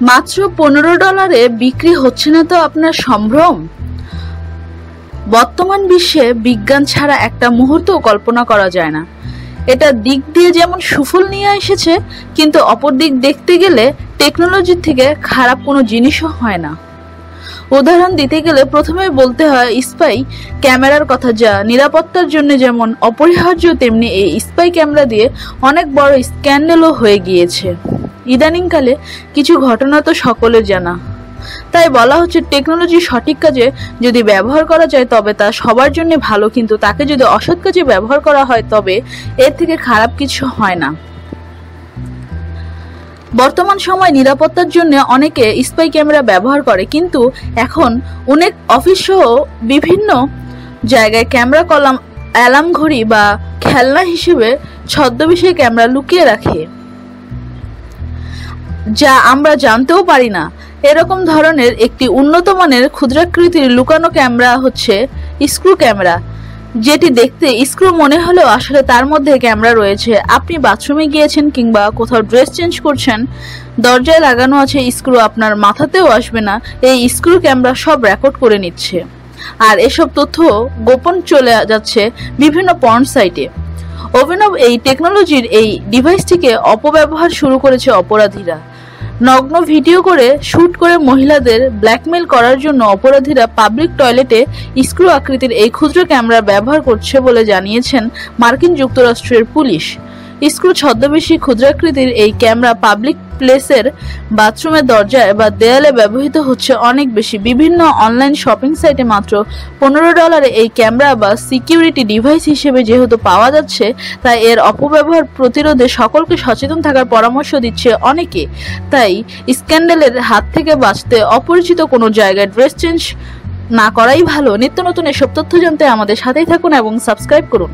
মাত্র পনেরো ডলারে বিক্রি হচ্ছে না তো আপনার সম্ভ্রম? বর্তমান বিশ্বে বিজ্ঞান ছাড়া একটা মুহূর্ত কল্পনা করা যায় না। এটা দিক দিয়ে যেমন সুফল নিয়ে এসেছে, কিন্তু অপর দিক দেখতে গেলে টেকনোলজির থেকে খারাপ কোনো জিনিসও হয় না। উদাহরণ দিতে গেলে প্রথমে বলতে হয় স্পাই ক্যামেরার কথা যা নিরাপত্তার জন্য যেমন অপরিহার্য, তেমনি এই স্পাই ক্যামেরা দিয়ে অনেক বড় স্ক্যান্ডেলও হয়ে গিয়েছে। ইদানিংকালে কিছু ঘটনা তো সকলের জানা। তাই বলা হচ্ছে টেকনোলজি সঠিক কাজে যদি ব্যবহার করা যায় তবে তা সবার জন্য ভালো, কিন্তু তাকে যদি অসৎ কাজে ব্যবহার করা হয় তবে এর থেকে খারাপ কিছু হয় না। বর্তমান সময় নিরাপত্তার জন্য অনেকে স্পাই ক্যামেরা ব্যবহার করে, কিন্তু এখন অনেক অফিস সহ বিভিন্ন জায়গায় ক্যামেরা কলাম, অ্যালার্ম ঘড়ি বা খেলনা হিসেবে ছদ্মবেশে ক্যামেরা লুকিয়ে রাখে। যা আমরা জানতেও পারি না। এরকম ধরনের একটি উন্নত মানের ক্ষুদ্রাকৃতির লুকানো ক্যামেরা হচ্ছে স্ক্রু ক্যামেরা। যেটি দেখতে স্ক্রু মনে হলেও আসলে তার মধ্যে ক্যামেরা রয়েছে। আপনি বাথরুমে গিয়েছেন কিংবা কোথাও ড্রেস চেঞ্জ করছেন, দরজায় লাগানো আছে স্ক্রু, আপনার মাথাতেও আসবে না। এই স্ক্রু ক্যামেরা সব রেকর্ড করে নিচ্ছে। আর এসব তথ্য গোপন চলে যাচ্ছে বিভিন্ন পর্ন সাইটে। অভিনব এই টেকনোলজির এই ডিভাইসটিকে অপব্যবহার শুরু করেছে অপরাধীরা। নগ্ন ভিডিও করে শুট করে মহিলাদের ব্ল্যাকমেল করার জন্য অপরাধীরা পাবলিক টয়লেটে স্ক্রু আকৃতির এই ক্ষুদ্র ক্যামেরা ব্যবহার করছে বলে জানিয়েছেন মার্কিন যুক্তরাষ্ট্রের পুলিশ। স্ক্রু ছদ্মবেশী ক্ষুদ্রাকৃতির এই ক্যামেরা পাবলিক প্লেসের বাথরুমের দরজায় বা দেয়ালে ব্যবহৃত হচ্ছে অনেক বেশি। বিভিন্ন অনলাইন শপিং সাইটে মাত্র পনেরো ডলারে এই ক্যামেরা বা সিকিউরিটি ডিভাইস হিসেবে যেহেতু পাওয়া যাচ্ছে, তাই এর অপব্যবহার প্রতিরোধে সকলকে সচেতন থাকার পরামর্শ দিচ্ছে অনেকে। তাই স্ক্যান্ডেলের হাত থেকে বাঁচতে অপরিচিত কোনো জায়গায় ড্রেস চেঞ্জ না করাই ভালো। নিত্য নতুন এসব তথ্য জানতে আমাদের সাথেই থাকুন এবং সাবস্ক্রাইব করুন।